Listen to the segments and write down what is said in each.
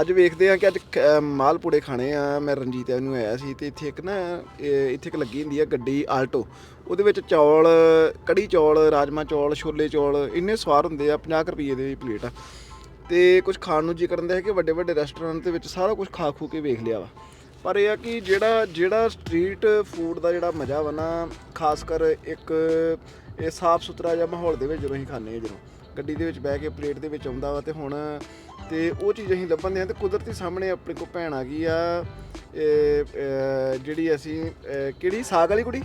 ਅੱਜ ਵੇਖਦੇ ਆ ਕਿ ਅੱਜ ਕ- ਅਹ ਮਾਲਪੂੜੇ ਖਾਣੇ ਆ। ਮੈਂ ਰਣਜੀਤ ਐਵਨਿਊ ਆਇਆ ਸੀ ਤੇ ਇੱਥੇ ਇੱਕ ਨਾ, ਇਹ- ਇੱਥੇ ਇੱਕ ਲੱਗੀ ਹੁੰਦੀ ਆ ਗੱਡੀ ਆਲਟੋ। ਉਹਦੇ ਵਿੱਚ ਚੌਲ, ਕੜੀ ਚੌਲ, ਰਾਜਮਾ ਚੌਲ, ਛੋਲੇ ਚੌਲ, ਇੰਨੇ ਸਵਾਦ ਹੁੰਦੇ ਆ 50 ਕੁ ਰੁਪਏ ਦੇ ਪਲੇਟ ਆ। ਤੇ ਕੁਝ ਖਾਣ ਨੂੰ ਜੀ ਕਰਨ ਦਾ ਹੈ ਕਿ ਵੱਡੇ ਵੱਡੇ ਰੈਸਟੋਰੈਂਟ ਦੇ ਵਿੱਚ ਸਾਰਾ ਕੁਝ ਖਾ ਖੂ ਕੇ ਵੇਖ ਲਿਆ ਵਾ। ਪਰ ਇਹ ਆ ਕਿ ਜਿਹੜਾ ਜਿਹੜਾ ਸਟਰੀਟ ਫੂਡ ਦਾ ਜਿਹੜਾ ਮਜ਼ਾ ਵਾ ਨਾ ਖਾਸ ਕਰ ਇੱਕ ਇਹ ਸਾਫ਼ ਸੁਥਰਾ ਜਿਹਾ ਮਾਹੌਲ ਦੇ ਵਿੱਚ ਜਦੋਂ ਅਸੀਂ ਖਾਂਦੇ ਹਾਂ ਜਦੋਂ। ਗੱਡੀ ਦੇ ਵਿੱਚ ਬਹਿ ਕੇ ਪਲੇਟ ਦੇ ਵਿੱਚ ਆਉਂਦਾ ਵਾ ਤੇ ਹੁਣ ਤੇ ਉਹ ਚੀਜ਼ ਅਸੀਂ ਲੱਭਣ ਦੇ ਆ ਤੇ ਕੁਦਰਤੀ ਸਾਹਮਣੇ ਆਪਣੇ ਕੋ ਭੈਣ ਆ ਗਈ ਆ ਜਿਹੜੀ ਅਸੀਂ ਕਿਹੜੀ? ਸਾਗ ਵਾਲੀ ਕੁੜੀ?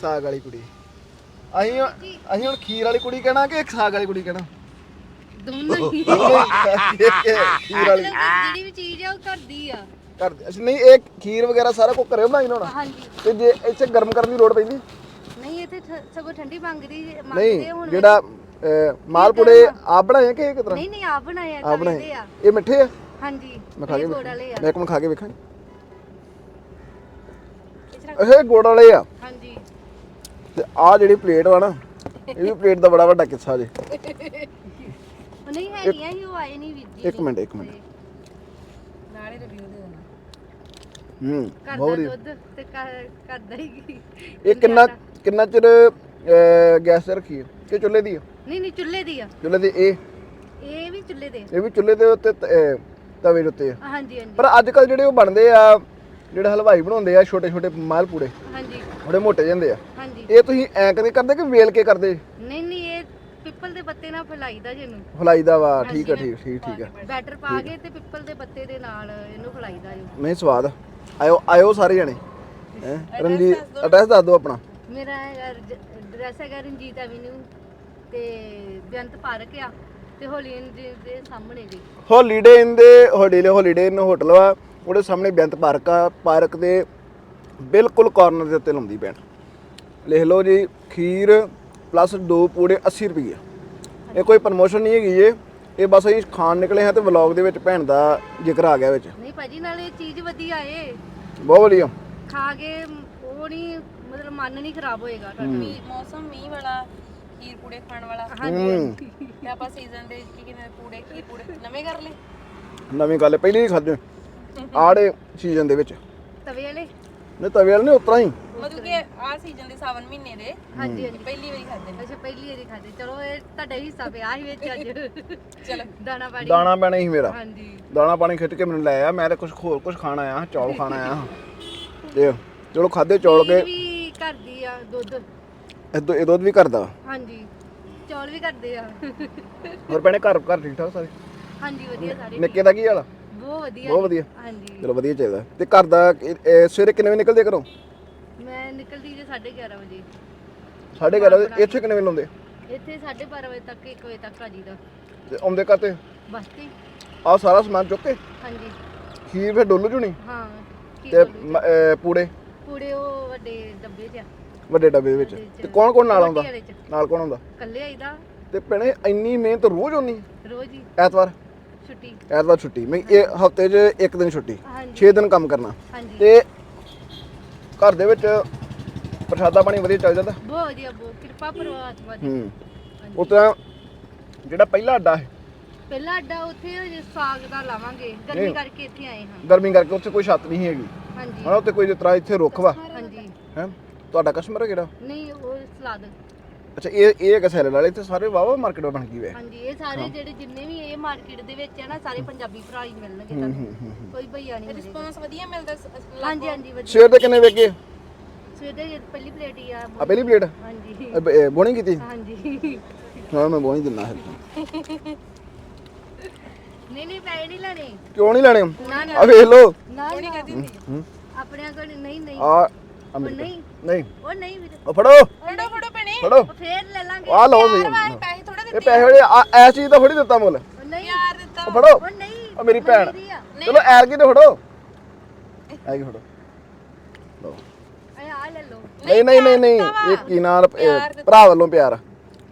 ਸਾਗ ਵਾਲੀ। ਕੁੜੀ। ਅਸੀਂ ਅਸੀਂ ਹੁਣ ਖੀਰ ਵਾਲੀ ਕੁੜੀ ਕਹਿਣਾ ਕਿ ਸਾਗ ਵਾਲੀ ਕੁੜੀ ਕਹਿਣਾ? ਦੋਨੋਂ ਹੀ। ਖੀਰ ਵਾਲੀ। ਜਿਹੜੀ ਵੀ ਚੀਜ਼ ਆ ਉਹ ਘਰ ਦੀ ਆ ਕਰ ਅਸੀਂ ਨਹੀਂ ਇਹ ਖੀਰ ਵਗੈਰਾ ਸਾਰਾ ਕੁਝ ਘਰੇ ਬਣਾਈ ਹੋਣਾ? ਹਾਂਜੀ। ਤੇ ਜੇ ਇੱਥੇ ਗਰਮ ਕਰਨ ਦੀ ਲੋੜ ਪੈਂਦੀ? ਨਹੀਂ ਇੱਥੇ ਸਗੋਂ ਠੰਡੀ ਮੰਗਦੀ ਮੰਗਦੇ ਹੁਣ। ਜਿਹੜਾ ਮਾਲਪੂੜੇ ਆਪ ਬਣਾਏ ਕਿ ਇਹ ਕਿਸ ਤਰ੍ਹਾਂ? ਨਹੀਂ ਨਹੀਂ ਆਪ ਬਣਾਏ ਆ ਆਪ ਬਣਾਏ? ਆ। ਇਹ ਮਿੱਠੇ ਆ? ਹਾਂਜੀ ਮੈਂ ਖਾ ਕੇ ਗੁੜ। ਵਾਲੇ ਆ। ਮੈਂ ਇੱਕ ਖਾ ਕੇ ਵੇਖਾਂ। ਇਹ ਗੁੜ ਵਾਲੇ ਆ। ਹਾਂਜੀ। ਤੇ ਆ ਜਿਹੜੀ ਪਲੇਟ ਵਾ ਨਾ ਇਹ ਵੀ ਪਲੇਟ ਦਾ ਬੜਾ ਵੱਡਾ ਕਿੱਸਾ ਜੇ। ਨਹੀਂ ਹੈਗੀਆਂ ਸੀ ਉਹ ਆਏ ਨਹੀਂ ਵੀਰ ਜੀ। ਇੱਕ ਮਿੰਟ ਇੱਕ ਮਿੰਟ। ਨਾਲੇ ਰਿਵਿਊ ਦੇ ਦੇਣਾ ਹੂੰ ਬਹੁਤ ਦੁੱਧ ਤੇ ਘਰ ਘਰ ਦਾ ਹੀ ਇਹ ਕਿੰਨਾ ਕਿੰਨਾ ਚਿਰ ਗੈਸ ਰੱਖੀ ਹੈ ਕਿ ਚੁੱਲ੍ਹੇ ਦੀ ਆ? ਨਹੀਂ ਨਹੀਂ ਚੁੱਲ੍ਹੇ ਦੀ ਆ। ਚੁੱਲ੍ਹੇ ਦੀ ਇਹ? ਇਹ ਵੀ ਚੁੱਲ੍ਹੇ ਦੇ। ਇਹ ਵੀ ਚੁੱਲ੍ਹੇ ਦੇ ਉੱਤੇ ਤ- ਅਹ, ਤਵੇ ਦੇ ਉੱਤੇ ਆ। ਹਾਂਜੀ ਹਾਂਜੀ। ਪਰ ਅੱਜ ਕੱਲ ਜਿਹੜੇ ਉਹ ਬਣਦੇ ਆ ਜਿਹੜੇ ਹਲਵਾਈ ਬਣਾਉਂਦੇ ਆ ਛੋਟੇ ਛੋਟੇ ਮਾਲਪੂੜੇ ਹਾਂਜੀ। ਬੜੇ ਮੋਟੇ ਜਾਂਦੇ ਆ। ਹਾਂਜੀ। ਇਹ ਤੁਸੀਂ ਐ ਕਦੇ ਕਰਦੇ ਕਿ ਵੇਲ ਕੇ ਕਰਦੇ? ਨਹੀਂ ਨਹੀਂ ਇਹ ਪਿੱਪਲ ਦੇ ਪੱਤੇ ਨਾਲ ਫੈਲਾਈਦਾ ਜੀ ਇਹਨੂੰ। ਫਲਾਈਦਾ ਵਾ ਠੀਕ ਆ ਠੀਕ ਠੀਕ ਠੀਕ ਆ। ਬੈਟਰ ਪਾ ਕੇ ਤੇ ਪਿੱਪਲ ਦੇ ਪੱਤੇ ਦੇ ਨਾਲ ਇਹਨੂੰ ਫੈਲਾਈਦਾ ਜੀ। ਨਹੀਂ ਸਵਾਦ। ਆਇਓ ਆਇਓ ਸਾਰੇ ਜਣੇ। ਹੈ ਰਣਜੀਤ ਐਡਰੈਸ ਦੱਸ ਦਿਓ। ਆਪਣਾ। ਮੇਰਾ ਐਡਰੈਸ ਹੈਗਾ ਰਣਜੀਤ ਐਵੀਨਿਊ ਤੇ ਬੇਅੰਤ ਪਾਰਕ ਆ ਤੇ ਹੋਲੀ ਜੀ ਦੇ ਸਾਹਮਣੇ ਜੀ ਹੌਲੀਡੇ ਇਨ ਦੇ ਹੌਲੀਡੇ ਹੌਲੀਡੇ ਇਨ ਹੋਟਲ ਵਾ ਉਹਦੇ ਸਾਹਮਣੇ ਬੇਅੰਤ ਪਾਰਕ ਆ ਪਾਰਕ ਦੇ ਬਿਲਕੁਲ ਕਾਰਨਰ ਦੇ ਉੱਤੇ ਲਾਉਂਦੀ ਬੈਣ ਲਿਖ ਲਓ ਜੀ ਖੀਰ ਪਲੱਸ ਦੋ ਪੂੜੇ 80 ਰੁਪਏ ਇਹ ਕੋਈ ਪ੍ਰਮੋਸ਼ਨ ਨਹੀਂ ਹੈਗੀ ਜੇ ਇਹ ਬਸ ਅਸੀਂ ਖਾਣ ਨਿਕਲੇ ਹਾਂ ਤੇ ਵਲੌਗ ਦੇ ਵਿੱਚ ਭੈਣ ਦਾ ਜ਼ਿਕਰ ਆ ਗਿਆ ਵਿੱਚ। ਨਹੀਂ ਭਾਜੀ ਨਾਲ ਇਹ ਚੀਜ਼ ਵਧੀਆ ਏ। ਬਹੁਤ ਵਧੀਆ। ਖਾ ਕੇ ਉਹ ਨਹੀਂ ਮਤਲਬ ਮਨ ਨਹੀਂ ਖਰਾਬ ਹੋਏਗਾ ਤੁਹਾਡਾ। ਮੌਸਮ ਮੀਂਹ ਵਾਲਾ ਖੀਰ ਪੂੜੇ ਖਾਣ ਵਾਲਾ। ਹੂੰ। ਤੇ ਆਪਾਂ ਸੀਜ਼ਨ ਦੇ ਕੀ ਕਹਿੰਦੇ ਨੇ, ਪੂੜੇ ਖੀਰ ਪੂੜੇ ਨਵੇਂ ਕਰ ਲਏ? ਨਵੀਂ ਗੱਲ ਹੈ ਪਹਿਲੀ ਹੀ ਖਾਦੇ ਆੜੇ ਸੀਜ਼ਨ ਦੇ ਵਿੱਚ। ਤਵੇ ਵਾਲੇ? ਨਹੀਂ ਤਵੇ ਵਾਲੇ ਨਹੀਂ ਉਤਰਾ ਹੀ। ਮਤਲਬ ਕਿ ਆ ਸੀਜ਼ਨ ਦੇ ਸਾਵਨ ਮਹੀਨੇ ਦੇ। ਹਾਂਜੀ ਹਾਂਜੀ। ਪਹਿਲੀ ਵਾਰੀ ਖਾਦੇ ਨੇ ਅੱਛਾ ਪਹਿਲੀ ਵਾਰੀ ਖਾਦੇ ਚਲੋ ਇਹ ਤੁਹਾਡਾ ਹੀ ਹਿੱਸਾ ਪਿਆ ਸੀ ਵਿੱਚ ਅੱਜ। ਚਲੋ। ਦਾਣਾ ਪਾਣੀ। ਦਾਣਾ ਪੈਣਾ ਹੀ ਮੇਰਾ। ਹਾਂਜੀ। ਦਾਣਾ ਪਾਣੀ ਖਿੱਚ ਕੇ ਮੈਨੂੰ ਲੈ ਆ। ਮੈਂ ਤਾਂ ਕੁਝ ਹੋਰ ਕੁਝ ਖਾਣਾ ਆ ਚੌਲ ਖਾਣਾ ਆ ਤੇ ਚਲੋ ਖਾਦੇ ਚੌਲ ਕੇ। ਇਹ ਵੀ ਕਰਦੀ ਆ ਦੁੱਧ। ਇਹ ਇਹ ਦੁੱਧ ਵੀ ਕਰਦਾ ਹਾਂਜੀ ਚੌਲ ਵੀ ਕਰਦੇ ਆ। ਹੋਰ ਭੈਣੇ ਘਰ ਘਰ ਠੀਕ ਠਾਕ ਸਾਰੇ? ਹਾਂਜੀ ਵਧੀਆ ਸਾਰੇ ਨਿੱਕੇ ਦਾ ਕੀ ਹਾਲ ਆ? ਬਹੁਤ ਵਧੀਆ। ਬਹੁਤ ਵਧੀਆ। ਹਾਂਜੀ। ਚਲੋ ਵਧੀਆ ਚਾਹੀਦਾ। ਤੇ ਘਰ ਦਾ ਇਹ ਸਵੇਰੇ ਕਿੰਨੇ ਵਜੇ ਨਿਕਲਦੇ ਘਰੋਂ? ਮੈਂ ਨਿਕਲਦੀ ਜੇ 11:30 ਵਜੇ। 11:30 ਇੱਥੇ ਕਿੰਨੇ ਵਜੇ ਲਾਉਂਦੇ ਇੱਥੇ 12:30 ਵਜੇ ਤੱਕ 1 ਵਜੇ ਤੱਕ ਆ ਜੀਦਾ ਤੇ ਆਉਂਦੇ ਘਰ ਤੇ ਬਸ ਤੇ। ਆ ਸਾਰਾ ਸਮਾਨ ਚੁੱਕ ਕੇ? ਹਾਂਜੀ। ਖੀਰ ਫਿਰ ਡੋਲੂ ਜੁਣੀ ਹਾਂ ਕੀ ਤੇ? ਮ- ਪੂੜੇ? ਪੂੜੇ ਉਹ ਵੱਡੇ ਡੱਬੇ 'ਚ ਆ, ਵੱਡੇ ਡੱਬੇ ਵਿੱਚ। ਤੇ ਕੌਣ ਕੌਣ ਨਾਲ ਆਉਂਦਾ? ਨਾਲ ਕੌਣ ਆਉਂਦਾ? ਇਕੱਲੇ ਆਈਦਾ। ਤੇ ਭੈਣੇ ਇੰਨੀ ਮਿਹਨਤ ਰੋਜ਼ ਹੁੰਦੀ ਰੋਜ਼ ਹੀ। ਐਤਵਾਰ? ਛੁੱਟੀ। ਐਤਵਾਰ ਛੁੱਟੀ। ਮੈਂ ਇਹ ਹਫ਼ਤੇ 'ਚ ਇੱਕ ਦਿਨ ਛੁੱਟੀ। ਹਾਂਜੀ। 6 ਦਿਨ ਕੰਮ ਕਰਨਾ। ਤੇ ਘਰ ਦੇ ਵਿੱਚ ਪ੍ਰਸ਼ਾਦਾ ਪਾਣੀ ਵਧੀਆ ਚੱਲ ਜਾਂਦਾ? ਬਹੁਤ ਵਧੀਆ ਬਹੁਤ। ਕਿਰਪਾ ਪਰਮਾਤਮਾ ਦੀ। ਹੂੰ। ਉਹ ਤਾਂ ਜਿਹੜਾ ਪਹਿਲਾ ਅੱਡਾ ਹੈ? ਪਹਿਲਾ ਅੱਡਾ ਉੱਥੇ ਸਾਗ ਦਾ ਲਾਵਾਂਗੇ। ਗਰਮੀ। ਕਰਕੇ ਇੱਥੇ ਆਏ ਹਾਂ। ਗਰਮੀ ਕਰਕੇ ਉੱਥੇ ਕੋਈ ਛੱਤ ਨਹੀਂ ਹੈਗੀ। ਹਾਂਜੀ। ਹਨਾ ਉੱਥੇ ਕੋਈ ਜਿਸ ਤਰ੍ਹਾਂ ਇੱਥੇ ਰੁੱਖ ਵਾ। ਹਾਂਜੀ। ਹੈ? ਤੁਹਾਡਾ ਕਸਟਮਰ ਹੈ ਕਿਹੜਾ? ਨਹੀਂ ਉਹ ਸਲਾਦ। ਅੱਛਾ ਇਹ ਇਹ ਹੈਗਾ ਸੈਲਡ ਵਾਲੇ ਇੱਥੇ ਸਾਰੇ ਵਾਵਾ ਮਾਰਕੀਟ ਬਣ ਗਈ ਵੇ। ਹਾਂਜੀ ਇਹ ਸਾਰੇ ਜਿਹੜੇ ਜਿੰਨੇ ਵੀ ਇਹ ਮਾਰਕੀਟ ਦੇ ਵਿੱਚ ਹੈ ਨਾ ਸਾਰੇ ਪੰਜਾਬੀ ਭਰਾ ਹੀ ਮਿਲਣਗੇ ਤੁਹਾਨੂੰ। ਕੋਈ ਭਈਆ ਨਹੀਂ ਰਿਸਪੌਂਸ ਵਧੀਆ ਮਿਲਦਾ ਸ- ਹਾਂਜੀ ਹਾਂਜੀ ਵਧੀਆ। ਸਵੇਰ ਦੇ ਕਿੰਨੇ ਵੇਗੇ ਸਵੇਰੇ ਜੇ ਪਹਿਲੀ ਪਲੇਟ ਹੀ ਆ। ਆ ਪਹਿਲੀ ਪਲੇਟ? ਹਾਂਜੀ। ਬੋਣੀ ਕੀਤੀ? ਹਾਂਜੀ। ਹਾਂ ਮੈਂ ਬੋਣੀ ਦਿੰਨਾ ਹੈ ਨਹੀਂ ਨਹੀਂ ਪੈਸੇ ਨਹੀਂ ਲੈਣੇ। ਕਿਉਂ ਨਹੀਂ ਲੈਣੇ? ਨਾ ਨਾ। ਆ ਵੇਖ ਲਓ। ਨਾ ਨਹੀਂ ਨਾ ਆਪਣਿਆਂ ਕੋਲ ਨਹੀਂ ਨਹੀਂ। ਆ ਉਹ ਨਹੀਂ। ਨਹੀਂ। ਉਹ ਨਹੀਂ ਵੀਰੇ। ਉਹ ਫੜੋ। ਫੜੋ ਫੜੋ ਭੈਣੇ। ਫੜੋ। ਉਹ ਫੇਰ ਲੈ ਲਾਂਗੇ। ਆ ਲਓ ਸਹੀ ਪੈਸੇ ਥੋੜਾ ਇਹ ਪੈਸੇ ਵਾਲੇ ਆ ਐਸ ਚੀਜ਼ ਦਾ ਥੋੜੀ ਦਿੱਤਾ ਮੁੱਲ। ਉਹ ਨਹੀਂ। ਯਾਰ ਦਿੱਤਾ। ਉਹ ਫੜੋ। ਉਹ ਨਹੀਂ ਉਹ ਮੇਰੀ ਭੈਣ। ਮੇਰੀ ਆ। ਚਲੋ ਐਰ ਕੀ ਤੇ ਫੜੋ। ਐ ਕੀ ਫੜੋ। ਲਓ। ਇਹ ਆ ਲੈ ਲਓ। ਨਹੀਂ ਨਹੀਂ ਨਹੀਂ ਨਹੀਂ ਇਹ ਕੀ ਨਾਲ ਇਹ ਭਰਾ ਵੱਲੋਂ ਪਿਆਰ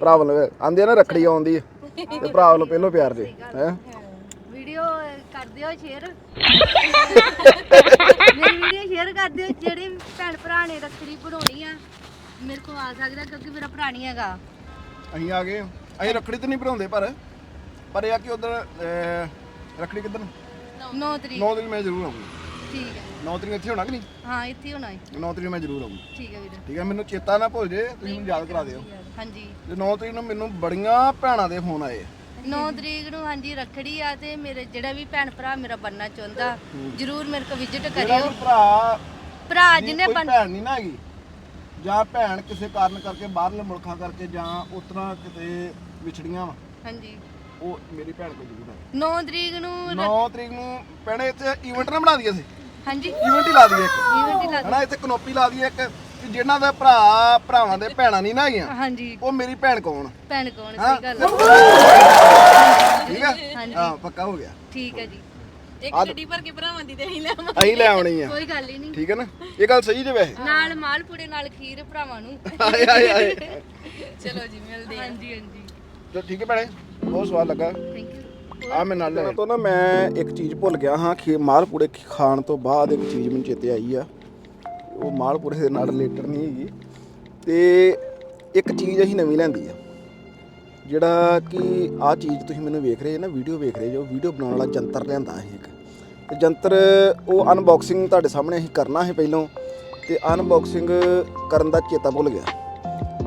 ਭਰਾ ਵੱਲੋਂ ਆਂਦੇ ਆ ਨਾ ਰੱਖੜੀ ਆਉਂਦੀ ਹੈ ਤੇ ਭਰਾ ਵੱਲੋਂ ਪਹਿਲੋਂ ਪਿਆਰ ਜੀ ਹੈ। ਵੀਡੀਓ ਕਰ ਦਿਓ ਸ਼ੇਅਰ ਮੇਰੀ ਵੀਡੀਓ ਸ਼ੇਅਰ ਕਰ ਦਿਓ ਜਿਹੜੇ ਵੀ ਭੈਣ ਭਰਾ ਨੇ ਰੱਖੜੀ ਬਣਾਉਣੀ ਆ ਮੇਰੇ ਕੋਲ ਆ ਸਕਦਾ ਕਿਉਂਕਿ ਮੇਰਾ ਭਰਾ ਨਹੀਂ ਹੈਗਾ। ਅਸੀਂ ਆ ਗਏ। ਅਸੀਂ ਰੱਖੜੀ ਤੇ ਨਹੀਂ ਭਰਾਉਂਦੇ ਪਰ ਪਰ ਇਹ ਆ ਕਿ ਉਧਰ ਰੱਖੜੀ ਕਿੱਧਰ ਨੂੰ? 9 ਤਰੀਕ। 9 ਤਰੀਕ ਮੈਂ ਜ਼ਰੂਰ ਆਉਂਗਾ ਠੀਕ ਹੈ। 9 ਤਰੀਕ ਇੱਥੇ ਹੋਣਾ ਕਿ ਨਹੀਂ? ਹਾਂ ਇੱਥੇ ਹੋਣਾ ਹੈ। 9 ਤਰੀਕ ਮੈਂ ਜ਼ਰੂਰ ਆਉਂਗਾ ਠੀਕ ਹੈ ਵੀਰ। ਠੀਕ ਹੈ ਮੈਨੂੰ ਚੇਤਾ ਨਾ ਭੁੱਲ ਜੇ ਤੁਸੀਂ ਮੈਨੂੰ ਯਾਦ ਕਰਾ ਦਿਓ। ਹਾਂਜੀ। ਤੇ 9 ਤਰੀਕ ਨੂੰ ਮੈਨੂੰ ਬੜੀਆਂ ਭੈਣਾਂ ਦੇ ਫੋਨ ਆਏ 9 ਤਰੀਕ ਨੂੰ ਹਾਂਜੀ ਰੱਖੜੀ ਆ ਤੇ ਮੇਰੇ ਜਿਹੜਾ ਵੀ ਭੈਣ ਭਰਾ ਮੇਰਾ ਬੰਨਾ ਚਾਹੁੰਦਾ ਜਰੂਰ ਮੇਰੇ ਕੋ ਵਿਜ਼ਿਟ ਕਰਿਓ। ਭਰਾ ਭਰਾ ਜਿਹਨੇ ਕੋਈ ਬਣ ਭੈਣ ਨਹੀਂ ਨਾ ਹੈਗੀ। ਜਾਂ ਭੈਣ ਕਿਸੇ ਕਾਰਨ ਕਰਕੇ ਬਾਹਰਲੇ ਮੁਲਕਾਂ ਕਰਕੇ ਜਾਂ ਉਤਰਾ ਕਿਤੇ ਵਿਛੜੀਆਂ ਵਾ। ਹਾਂਜੀ। ਉਹ ਮੇਰੀ ਭੈਣ ਕੋਲ ਜ਼ਰੂਰ ਹੈ 9 ਤਰੀਕ ਨੂੰ 9 ਤਰੀਕ ਨੂੰ ਭੈਣੇ ਇੱਥੇ ਇਵੈਂਟ ਨਾ ਬਣਾ ਦਈਏ ਅਸੀਂ। ਹਾਂਜੀ। ਇਵੈਂਟ ਹੀ ਲਾ ਦਈਏ ਇੱਕ। ਈਵੈਂਟ ਹੀ ਲਾ ਹਨਾ ਇੱਥੇ ਕਨੋਪੀ ਲਾ ਦਈਏ ਇੱਕ। ਕਿ ਜਿਨ੍ਹਾਂ ਦੇ ਭਰਾ ਭਰਾਵਾਂ ਦੇ ਭੈਣਾਂ ਨਹੀਂ ਨਾ ਹੈਗੀਆਂ ਹਾਂਜੀ। ਉਹ ਮੇਰੀ ਭੈਣ ਕੌਣ? ਭੈਣ ਕੌਣ। ਸਹੀ ਗੱਲ ਹੈ। ਠੀਕ ਹੈ ਹਾਂਜੀ। ਹਾਂ ਪੱਕਾ ਹੋ ਗਿਆ। ਠੀਕ ਹੈ ਜੀ। ਇੱਕ ਗੱਡੀ ਭਰ ਕੇ ਭਰਾਵਾਂ ਦੀ ਤੇ ਅਸੀਂ ਲੈ ਆਵਾਂ ਅਸੀਂ ਲੈ ਆਉਣੀ ਆ। ਕੋਈ ਗੱਲ ਹੀ ਨਹੀਂ। ਠੀਕ ਹੈ ਨਾ? ਇਹ ਗੱਲ ਸਹੀ ਜੇ ਵੈਸੇ। ਨਾਲ ਮਾਲਪੂੜੇ ਨਾਲ ਖੀਰ ਭਰਾਵਾਂ ਨੂੰ। ਆਏ ਆਏ ਆਏ। ਚਲੋ ਜੀ ਮਿਲਦੇ ਹਾਂਜੀ ਹਾਂਜੀ। ਚਲੋ ਠੀਕ ਹੈ ਭੈਣੇ। ਬਹੁਤ ਸਵਾਦ ਲੱਗਾ। ਥੈਂਕ ਯੂ ਆ ਮੈਂ ਨਾਲ ਲੈ ਤੋਂ ਨਾ ਮੈਂ ਇੱਕ ਚੀਜ਼ ਭੁੱਲ ਗਿਆ ਹਾਂ ਕਿ ਮਾਲਪੂੜੇ ਖਾਣ ਤੋਂ ਬਾਅਦ ਇੱਕ ਚੀਜ਼ ਮੈਨੂੰ ਚੇਤੇ ਆਈ ਆ। ਉਹ ਮਾਲਪੂੜੇ ਦੇ ਨਾਲ ਰਿਲੇਟਡ ਨਹੀਂ ਹੈਗੀ। ਤੇ ਇੱਕ ਚੀਜ਼ ਅਸੀਂ ਨਵੀਂ ਲੈਂਦੀ ਆ। ਜਿਹੜਾ ਕਿ ਆ ਚੀਜ਼ ਤੁਸੀਂ ਮੈਨੂੰ ਵੇਖ ਰਹੇ ਜੇ ਨਾ ਵੀਡੀਓ ਵੇਖ ਰਹੇ ਜੋ ਵੀਡੀਓ ਬਣਾਉਣ ਵਾਲਾ ਜੰਤਰ ਲਿਆਂਦਾ ਹੈ ਇੱਕ। ਤੇ ਜੰਤਰ ਉਹ ਅਨਬਾਕਸਿੰਗ ਤੁਹਾਡੇ ਸਾਹਮਣੇ ਅਸੀਂ ਕਰਨਾ ਹੈ ਪਹਿਲਾਂ। ਤੇ ਅਨਬਾਕਸਿੰਗ ਕਰਨ ਦਾ ਚੇਤਾ ਭੁੱਲ ਗਿਆ।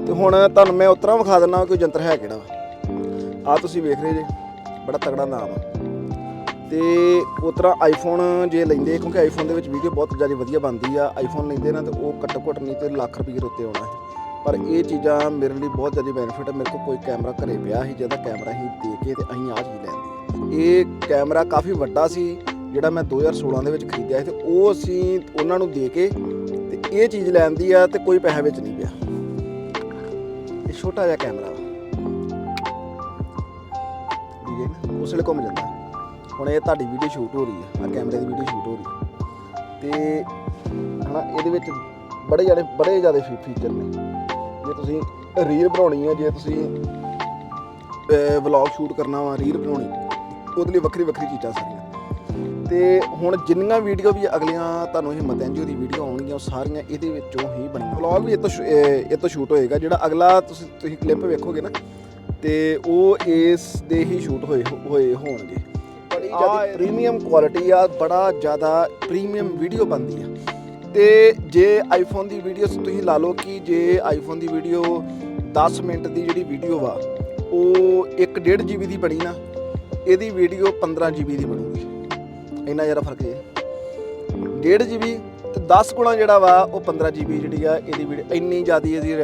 ਤੇ ਹੁਣ ਤੁਹਾਨੂੰ ਮੈਂ ਉਤਰਾ ਵਿਖਾ ਦਿੰਦਾ ਕਿ ਉਹ ਜੰਤਰ ਹੈ ਕਿਹੜਾ ਵਾ। ਆ ਤੁਸੀਂ ਵੇਖ ਰਹੇ ਜੇ, ਬੜਾ ਤਗੜਾ ਨਾਮ ਆ। ਤੇ ਉਤਰਾ ਆਈਫੋਨ ਜੇ ਲੈਂਦੇ, ਕਿਉਂਕਿ ਆਈਫੋਨ ਦੇ ਵਿੱਚ ਵੀਡੀਓ ਬਹੁਤ ਜ਼ਿਆਦਾ ਵਧੀਆ ਬਣਦੀ ਆ। ਆਈਫੋਨ ਲੈਂਦੇ ਨਾ ਤੇ ਉਹ ਘੱਟੋ ਘੱਟ ਨਹੀਂ ਤੇ ਲੱਖ ਰੁਪਏ ਦੇ ਉੱਤੇ ਆਉਣਾ। ਹੈ ਪਰ ਇਹ ਚੀਜ਼ਾਂ ਮੇਰੇ ਲਈ ਬਹੁਤ ਜ਼ਿਆਦਾ ਬੈਨੀਫਿਟ ਹੈ ਮੇਰੇ ਕੋਲ ਕੋਈ ਕੈਮਰਾ ਘਰੇ ਪਿਆ ਸੀ, ਜਿਹਦਾ ਕੈਮਰਾ ਹੀ ਦੇ ਕੇ ਤੇ ਅਸੀਂ ਆਹ ਚੀਜ਼ ਲੈਂਦੇ ਇਹ ਕੈਮਰਾ ਕਾਫੀ ਵੱਡਾ ਸੀ, ਜਿਹੜਾ ਮੈਂ 2016 ਦੇ ਵਿੱਚ ਖਰੀਦਿਆ ਸੀ ਤੇ ਉਹ ਅਸੀਂ ਉਹਨਾਂ ਨੂੰ ਦੇ ਕੇ ਤੇ ਇਹ ਚੀਜ਼ ਲੈਂਦੀ ਆ ਤੇ ਕੋਈ ਪੈਸਾ ਵਿੱਚ ਨਹੀਂ ਪਿਆ। ਇਹ ਛੋਟਾ ਜਿਹਾ ਕੈਮਰਾ ਠੀਕ ਹੈ ਨਾ ਉਸ ਵੇਲੇ ਘੁੰਮ ਜਾਂਦਾ। ਹੁਣ ਇਹ ਤੁਹਾਡੀ ਵੀਡੀਓ ਸ਼ੂਟ ਹੋ ਰਹੀ ਹੈ ਆ ਕੈਮਰੇ ਦੀ ਵੀਡੀਓ ਸ਼ੂਟ ਹੋ ਰਹੀ ਹੈ। ਤੇ ਹਨਾ, ਇਹਦੇ ਵਿੱਚ ਬੜੇ ਜਿਹੜੇ ਬੜੇ ਜ਼ਿਆਦਾ ਫੀਚਰ ਨੇ। ਜੇ ਤੁਸੀਂ ਰੀਲ ਬਣਾਉਣੀ ਹੈ, ਜੇ ਤੁਸੀਂ ਵਲੌਗ ਸ਼ੂਟ ਕਰਨਾ ਵਾ ਰੀਲ ਬਣਾਉਣੀ, ਉਹਦੇ ਲਈ ਵੱਖਰੀ ਵੱਖਰੀ ਚੀਜ਼ਾਂ ਸਾਰੀਆਂ। ਤੇ ਹੁਣ ਜਿੰਨੀਆਂ ਵੀਡੀਓ ਵੀ ਅਗਲੀਆਂ ਤੁਹਾਨੂੰ ਹਿੰਮਤ ਐਨਜੀਓ ਦੀ ਵੀਡੀਓ ਆਉਣਗੀਆਂ, ਉਹ ਸਾਰੀਆਂ ਇਹਦੇ ਵਿੱਚੋਂ ਹੀ ਬਣੀਆਂ। ਵਲੌਗ ਵੀ ਇਹ ਤੋਂ ਸ਼ੂ- ਇਹ ਤੋਂ ਸ਼ੂਟ ਹੋਏਗਾ। ਜਿਹੜਾ ਅਗਲਾ ਤੁਸੀਂ ਤੁਸੀਂ ਕਲਿੱਪ ਵੇਖੋਗੇ ਨਾ, ਤੇ ਉਹ ਇਸ ਦੇ ਹੀ ਸ਼ੂਟ ਹੋਏ ਹੋਏ ਹੋਣਗੇ। ਜ਼ਿਆਦਾ ਪ੍ਰੀਮੀਅਮ ਕੁਆਲਿਟੀ ਆ ਬੜਾ ਜ਼ਿਆਦਾ ਪ੍ਰੀਮੀਅਮ ਵੀਡੀਓ ਬਣਦੀ ਆ। ਤੇ ਜੇ ਆਈਫੋਨ ਦੀ ਵੀਡੀਓ ਤੁਸੀਂ ਲਾ ਲਓ ਕਿ ਜੇ ਆਈਫੋਨ ਦੀ ਵੀਡੀਓ 10 ਮਿੰਟ ਦੀ ਜਿਹੜੀ ਵੀਡੀਓ ਵਾ ਉਹ 1.5 GB ਦੀ ਬਣੀ ਨਾ ਇਹਦੀ ਵੀਡੀਓ 15 GB ਦੀ ਬਣੂਗੀ। ਇੰਨਾ ਜ਼ਿਆਦਾ ਫ਼ਰਕ ਹੈ। 1.5 GB ਤੇ 10 ਗੁਣਾ ਜਿਹੜਾ ਵਾ ਉਹ 15 GB ਜਿਹੜੀ ਆ ਇਹਦੀ ਵੀਡੀਓ ਇੰਨੀ ਜ਼ਿਆਦੀ ਇਹਦੀ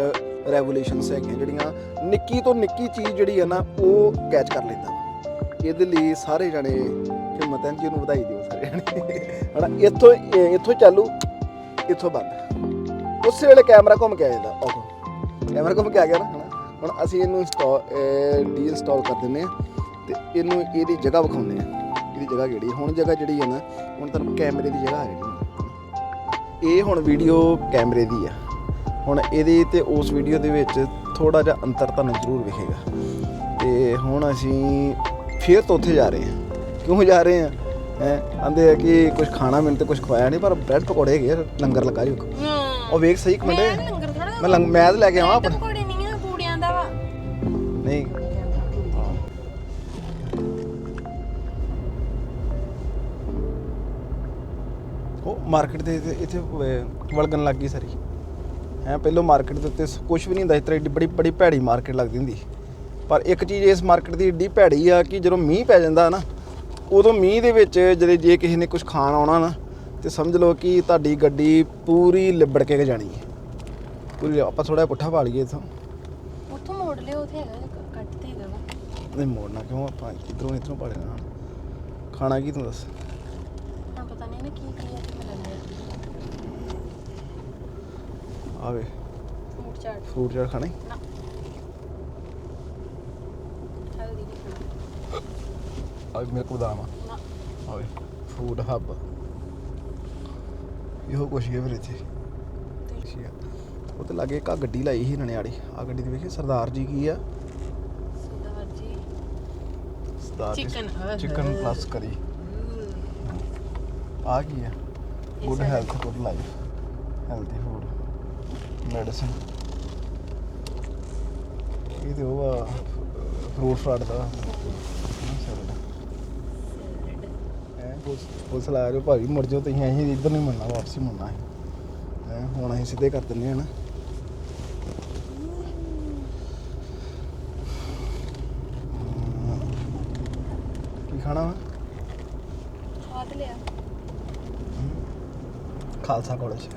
ਰੈਵੋਲੂਸ਼ਨਸ ਹੈਗੀਆਂ ਜਿਹੜੀਆਂ ਨਿੱਕੀ ਤੋਂ ਨਿੱਕੀ ਚੀਜ਼ ਜਿਹੜੀ ਹੈ ਨਾ ਉਹ ਕੈਚ ਕਰ ਲੈਂਦਾ। ਇਹਦੇ ਲਈ ਸਾਰੇ ਜਣੇ ਹਿੰਮਤ ਹੈ ਜੀ ਨੂੰ ਵਧਾਈ ਦਿਓ ਸਾਰੇ ਜਣੇ। ਹਨਾ, ਇੱਥੋਂ ਇੱਥੋਂ ਚਾਲੂ, ਇੱਥੋਂ ਬੰਦ। ਉਸੇ ਵੇਲੇ ਕੈਮਰਾ ਘੁੰਮ ਕੇ ਆ ਜਾਂਦਾ ਆਹੋ ਕੈਮਰਾ ਘੁੰਮ ਕੇ ਆ ਗਿਆ ਨਾ, ਹਨਾ। ਹੁਣ ਅਸੀਂ ਇਹਨੂੰ ਇੰਸਟਾਲ ਡੀ ਇੰਸਟਾਲ ਕਰ ਦਿੰਨੇ ਆ ਤੇ ਇਹਨੂੰ ਇਹਦੀ ਜਗ੍ਹਾ ਵਿਖਾਉਂਦੇ ਆ ਇਹਦੀ ਜਗ੍ਹਾ ਕਿਹੜੀ? ਹੁਣ ਜਗ੍ਹਾ ਜਿਹੜੀ ਹੈ ਨਾ, ਹੁਣ ਤੁਹਾਨੂੰ ਕੈਮਰੇ ਦੀ ਜਗ੍ਹਾ ਆ ਜਿਹੜੀ ਇਹ ਹੁਣ ਵੀਡੀਓ ਕੈਮਰੇ ਦੀ ਆ। ਹੁਣ ਇਹਦੇ ਤੇ ਉਸ ਵੀਡੀਓ ਦੇ ਵਿੱਚ ਥੋੜਾ ਜਿਹਾ ਅੰਤਰ ਤੁਹਾਨੂੰ ਜ਼ਰੂਰ ਵਿਖੇਗਾ। ਤੇ ਹੁਣ ਅਸੀਂ ਫੇਰ ਤੋਂ ਉੱਥੇ ਜਾ ਰਹੇ ਹਾਂ। ਕਿਉਂ ਜਾ ਰਹੇ ਹਾਂ? ਹੈ? ਆਂਦੇ ਆ ਕਿ ਕੁਝ ਖਾਣਾ ਮੈਨੂੰ ਤੇ ਕੁਝ ਖਵਾਇਆ ਨਹੀਂ ਪਰ ਬ੍ਰੈਡ ਪਕੌੜੇ ਹੈਗੇ ਆ, ਲੰਗਰ ਲੱਗਾ ਜੀ ਉਹ ਵੇਖ ਸਹੀ ਕਮੈਂਟ ਮੈਂ ਲੰਗਰ ਥੋੜਾ ਮੈਂ ਲੰਗ ਮੈਂ ਤਾਂ ਲੈ ਕੇ ਆਵਾਂ ਆਪਣਾ। ਪਕੌੜੇ ਨਹੀਂ ਆ ਪੂੜਿਆਂ ਦਾ ਵਾ। ਨਹੀਂ। ਉਹ ਮਾਰਕੀਟ ਦੇ ਇੱਥੇ- ਵਲਗਣ ਲੱਗ ਗਈ ਸਾਰੀ। ਹੈ? ਪਹਿਲਾਂ ਮਾਰਕੀਟ ਦੇ ਉੱਤੇ ਕੁਝ ਵੀ ਨਹੀਂ ਹੁੰਦਾ ਇਸ ਤਰ੍ਹਾਂ ਏਡੀ ਬੜੀ ਬੜੀ ਭੈੜੀ ਮਾਰਕੀਟ ਲੱਗਦੀ ਹੁੰਦੀ ਪਰ ਇੱਕ ਚੀਜ਼ ਇਸ ਮਾਰਕੀਟ ਦੀ ਏਡੀ ਭੈੜੀ ਆ ਕਿ ਜਦੋਂ ਮੀਂਹ ਪੈ ਜਾਂਦਾ ਨਾ ਉਦੋਂ ਮੀਂਹ ਦੇ ਵਿੱਚ ਜਿਹੜੇ ਜੇ ਕਿਸੇ ਨੇ ਕੁਝ ਖਾਣ ਆਉਣਾ ਨਾ ਤੇ ਸਮਝ ਲਓ ਕਿ ਤੁਹਾਡੀ ਗੱਡੀ ਪੂਰੀ ਲਿਬੜ ਕੇ ਜਾਣੀ ਹੈ। ਪੂਰੀ ਆਪਾਂ ਥੋੜਾ ਪੁੱਠਾ ਪਾ ਲਈਏ ਇਥੋਂ। ਉੱਥੋਂ ਮੋੜ ਲਿਓ ਉੱਥੇ ਹੈਗਾ ਕੱਟ ਤੇ ਹੈਗਾ ਨਹੀਂ ਮੋੜਨਾ ਕਿਉਂ ਆਪਾਂ ਇਧਰੋਂ ਇਧਰੋਂ ਪਾ ਲੈਣਾ। ਖਾਣਾ ਕੀ ਤੂੰ ਦੱਸ? ਹਾਂ ਪਤਾ ਨਹੀਂ ਨਾ ਕੀ ਕੀ ਆ ਤੇ ਮਿਲਣ ਲਿਆ ਆਵੇ ਫੂਡ ਚਾਟ। ਫੂਡ ਚਾਟ ਖਾਣਾ? ਈ? ਨਾ ਹਲਦੀ ਨਹੀਂ ਖਾਣਾ ਆਵੇ ਮੇਰੇ ਕੋਲ ਬਦਾਮ ਆ ਨਾ ਆਵੇ ਫੂਡ ਹੱਬ ਇਹੋ ਕੁਛ ਹੀ ਆ ਫਿਰ ਇੱਥੇ ਠੀਕ ਆ। ਉਹ ਤੇ ਲਾਗੇ ਇੱਕ ਆਹ ਗੱਡੀ ਲਾਈ ਸੀ ਨਣਿਆੜੀ ਆ ਗੱਡੀ ਦੇ ਵੇਖੀ ਸਰਦਾਰ ਜੀ ਕੀ ਆ ਸਰਦਾਰ ਜੀ ਸਰਦਾਰ Chicken, ਅਹ। ਚਿਕਨ ਪਲੱਸ ਕਰੀ ਆ ਕੀ ਆ ਗੁੱਡ ਸਾਡੇ- health good life healthy food medicine ਇਹ ਤੇ ਉਹ ਆ ਫਰੂਟ ਫਰਾਟ ਦਾ ਸੈਲਡ ਹੈ ਪੁਲਿਸ ਪੁਲਿਸ ਲਾ ਰਹੇ ਭਾਈ ਮੁੜ ਜਾਓ ਤੁਸੀਂ ਅਸੀਂ ਇੱਧਰ ਨਹੀਂ ਮੁੜਨਾ ਵਾਪਸੀ ਮੁੜਨਾ ਹੈ ਹੈਂ, ਹੁਣ ਅਸੀਂ ਸਿੱਧੇ ਕਰ ਦਿੰਦੇ ਹਾਂ ਨਾ। ਕੀ ਖਾਣਾ ਵਾ? ਖਾਦ ਲਿਆ। Khalsa college.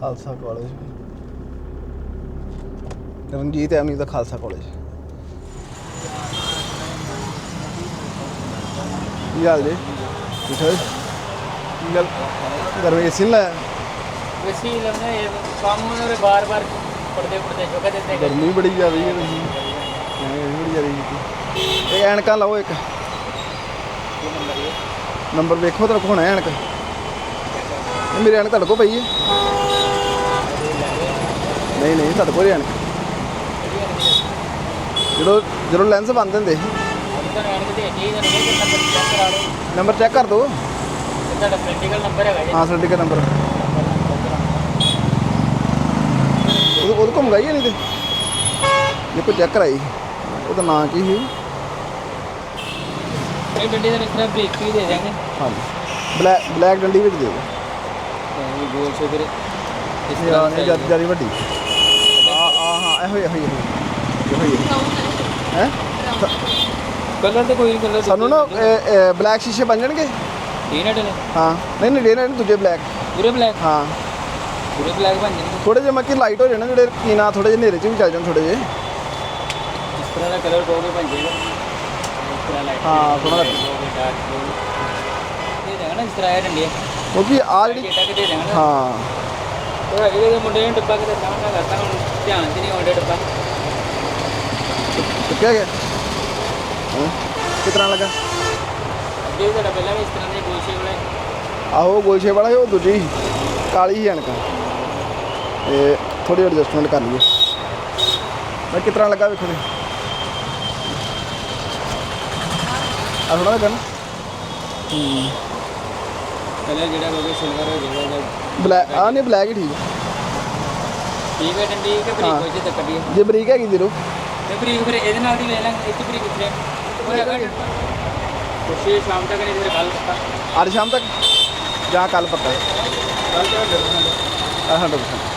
Khalsa college. Ranjit avenue ਦਾ Khalsa college. ਕੀ ਹਾਲ ਜੀ ਠੀਕ ਠਾਕ ਕੀ ਗੱਲ ਗਰਮੀ ਏਸੀ ਨੀ ਲਾਇਆ वैसे ही लगना है काम में बार बार पढ़ते पढ़ते झोंका देते हैं ਗਰਮੀ ਬੜੀ ਜ਼ਿਆਦੀ ਹੈ ਤੁਸੀਂ ਗਰਮੀ ਬੜੀ ਜ਼ਿਆਦੀ ਕੀਤੀ ਇਹ ਐਨਕਾਂ ਲਾਓ ਇੱਕ ਨੰਬਰ ਵੇਖੋ ਤੇ ਹੋਣਾ ਐਨਕ ਇਹ ਮੇਰੀ ਐਨਕ ਤੁਹਾਡੇ ਕੋਲ ਪਈ ਹੈ ਨਹੀਂ ਨਹੀਂ ਤੁਹਾਡੇ ਕੋਲ ਹੀ ਐਨਕ ਜਦੋਂ ਜਦੋਂ ਲੈਂਸ ਬੰਦ ਹੁੰਦੇ ਸੀ, ਨੰਬਰ ਚੈੱਕ ਕਰ ਦੋ। ਤੇ ਤੁਹਾਡਾ ਪ੍ਰੈਕਟੀਕਲ ਨੰਬਰ ਹੈਗਾ ਜੀ। ਹਾਂ ਸਰ ਨੰਬਰ ਉਹ ਉਹ ਨਹੀਂ ਤੇ? ਦੇਖੋ ਚੈੱਕ ਕਰਾਈ। ਉਹਦਾ ਨਾਂ ਕੀ ਸੀ? ਇਹ ਡੰਡੀ ਬਲੈਕ ਡੰਡੀ ਵਿੱਚ ਦਿਓ। ਇਹ ਗੋਲ ਸੇ ਵੀਰੇ ਇਸ ਤਰ੍ਹਾਂ ਜ਼ਿਆਦਾ ਜ਼ਿਆਦਾ ਵੱਡੀ। ਆ ਆ ਹਾਂ ਇਹੋ ਇਹੋ ਇਹੋ ਇਹੋ ਹੈ। ਕਲਰ ਤੇ ਕੋਈ ਕਲਰ ਸਾਨੂੰ ਨਾ ਬਲੈਕ ਸ਼ੀਸ਼ੇ ਬਣ ਜਾਣਗੇ? ਇਹ ਨਾ ਹਾਂ। ਨਹੀਂ ਨਹੀਂ ਡੇ ਨਹੀਂ ਦੂਜੇ ਬਲੈਕ। ਪੂਰੇ ਬਲੈਕ? ਹਾਂ। ਪੂਰੇ ਬਲੈਕ ਬਣ ਜਾਣਗੇ। ਥੋੜੇ ਜਿਹੇ ਮੱਕੀ ਲਾਈਟ ਹੋ ਜਾਣ ਜਿਹੜੇ ਕੀ ਨਾ ਥੋੜੇ ਜਿਹੇ ਹਨੇਰੇ 'ਚ ਵੀ ਚੱਲ ਜਾਣ ਥੋੜੇ ਜਿਹੇ। ਇਸ ਤਰ੍ਹਾਂ ਦਾ ਕਲਰ ਕੋਗੇ ਬਣ ਜਾਏਗਾ। ਇਸ ਤਰ੍ਹਾਂ ਲਾਈਟ ਹਾਂ, ਕੋਗੇ ਡਾਰਕ ਇਹ ਨਾ ਇਸ ਤਰ੍ਹਾਂ ਇਹ ਡੰਡੇ ਕਿਉਂਕਿ ਆ ਜਿਹੜੀ ਹਾਂ। ਉਹ ਹੈਗੇ ਦੇ ਮੁੰਡੇ ਨੇ ਡੱਬਾ ਕਿਤੇ ਸਾਹਮਣਾ ਕਰਤਾ ਹੁਣ ਧਿਆਨ 'ਚ ਨਹੀਂ ਆਉਂਦਾ ਡੱਬਾ। ਚੁੱਕਿਆ ਗਿਆ? ਹਾਂ? ਕਿਤਨਾ ਲੱਗਾ? ਅੱਗੇ ਵੀ ਤੁਹਾਡਾ ਪਹਿਲਾਂ ਵੀ ਇਸ ਤਰ੍ਹਾਂ ਦੇ ਗੋਸ਼ੇ ਵਾਲੇ। ਆਹੋ ਗੋਲਸ਼ੇ ਵਾਲਾ ਸੀ, ਉਹ ਦੂਜੀ ਕਾਲੀ ਹੀ ਐਨਕਾਂ ਤੇ ਥੋੜੀ ਐਡਜਸਟਮੈਂਟ ਕਰ ਲਈਏ। ਮੈਂ ਕਿਤਨਾ ਲੱਗਾ ਵੇਖੋ ਤੇ ਆ ਥੋੜਾ ਲੱਗਾ ਨਾ ਕਲਰ ਜਿਹੜਾ ਹੋਵੇ ਸਿਲਵਰ ਹੋ ਉਹਦਾ ਬਲੈਕ ਆ ਨਹੀਂ ਬਲੈਕ ਹੀ ਠੀਕ ਹੈ ਠੀਕ ਹੈ ਡੰਡੀ ਕਿ। ਬਰੀਕ ਹੋ। ਜੇ ਤੱਕ ਦੀ ਜੇ ਬਰੀਕ ਹੈਗੀ ਦਿਓ ਤੇ ਬਰੀਕ ਫਿਰ ਇਹਦੇ ਨਾਲ ਦੀ ਲੈ ਲਾਂਗੇ ਇੱਥੇ ਬਰੀਕ ਹੈਗਾ ਕੋਸ਼ਿਸ਼ ਸ਼ਾਮ ਤੱਕ ਨਹੀਂ ਫਿਰ ਕੱਲ ਪੱਕਾ? ਅੱਜ ਸ਼ਾਮ ਤੱਕ ਜਾਂ ਕੱਲ ਪੱਕਾ? ਕੱਲ ਤੱਕ ਦੇ ਦਾਂਗੇ। ਆ 100%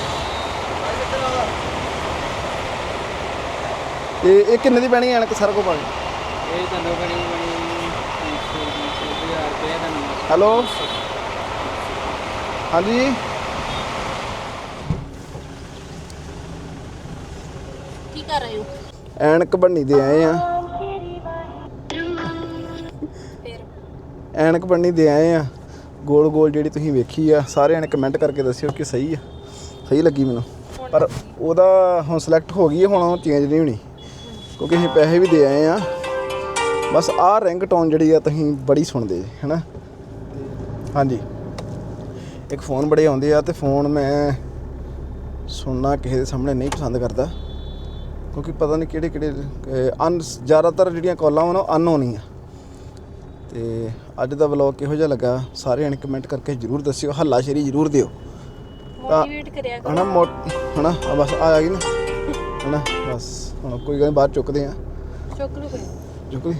ਤੇ ਇਹ ਕਿੰਨੇ ਦੀ ਪੈਣੀ ਐਨਕ ਸਾਰਾ ਕੋ? ਪਾਣੀ ਇਹ ਤੁਹਾਨੂੰ ਬਣੀ ਬਣੀ 500 ਰੁਪਏ ਦਾ ਨੰਬਰ। ਹੈਲੋ? ਹਾਂਜੀ? ਕੀ ਕਰ ਰਹੇ ਹੋ? ਐਨਕ ਬਣਨੀ ਦੇ ਆਏ ਆ। ਐਨਕ ਬਣਨੀ ਦੇ ਆਏ ਆ। ਗੋਲ ਗੋਲ ਜਿਹੜੀ ਤੁਸੀਂ ਵੇਖੀ ਆ, ਸਾਰਿਆਂ ਨੇ ਕਮੈਂਟ ਕਰਕੇ ਦੱਸਿਓ ਕਿ ਸਹੀ ਆ। ਸਹੀ ਲੱਗੀ ਮੈਨੂੰ। ਪਰ ਉਹਦਾ ਹੁਣ ਸਿਲੈਕਟ ਹੋ ਗਈ ਹੈ ਹੁਣ ਉਹ ਚੇਂਜ ਨਹੀਂ ਹੋਣੀ। ਕਿਉਂਕਿ ਅਸੀਂ ਪੈਸੇ ਵੀ ਦੇ ਆਏ ਆ। ਬਸ ਆਹ ਰਿੰਗ ਟੋਨ ਜਿਹੜੀ ਆ, ਤੁਸੀਂ ਬੜੀ ਸੁਣਦੇ ਜੀ, ਹੈਨਾ? ਹਾਂਜੀ। ਇੱਕ ਫੋਨ ਬੜੇ ਆਉਂਦੇ ਆ ਤੇ ਫੋਨ ਮੈਂ ਸੁਣਨਾ ਕਿਸੇ ਦੇ ਸਾਹਮਣੇ ਨਹੀਂ ਪਸੰਦ ਕਰਦਾ। ਕਿਉਂਕਿ ਪਤਾ ਨਹੀਂ ਕਿਹੜੇ ਕਿਹੜੇ ਅਨ, ਜ਼ਿਆਦਾਤਰ ਜਿਹੜੀਆਂ ਕਾਲਾਂ ਵਾ ਨਾ ਅਨ ਹੋਣੀਆਂ ਤੇ ਅੱਜ ਦਾ ਵਲੌਗ ਕਿਹੋ ਜਿਹਾ ਲੱਗਾ? ਸਾਰਿਆਂ ਨੇ ਕਮੈਂਟ ਕਰਕੇ ਜਰੂਰ ਦੱਸਿਓ ਹੱਲਾ ਸ਼ੇਰੀ ਜਰੂਰ ਦਿਓ। ਮੋਟੀਵੇਟ ਕਰਿਆ ਹਨਾ ਮੋ ਹਨਾ ਆ ਬਸ ਆ ਗਈ ਨਾ। ਹਨਾ ਬਸ ਹੁਣ ਕੋਈ ਗੱਲ ਨੀ, ਬਾਅਦ ਚੁੱਕਦੇ ਆ। ਚੁੱਕ ਲਓ ਕੋਈ ਚੁੱਕ ਲਈ।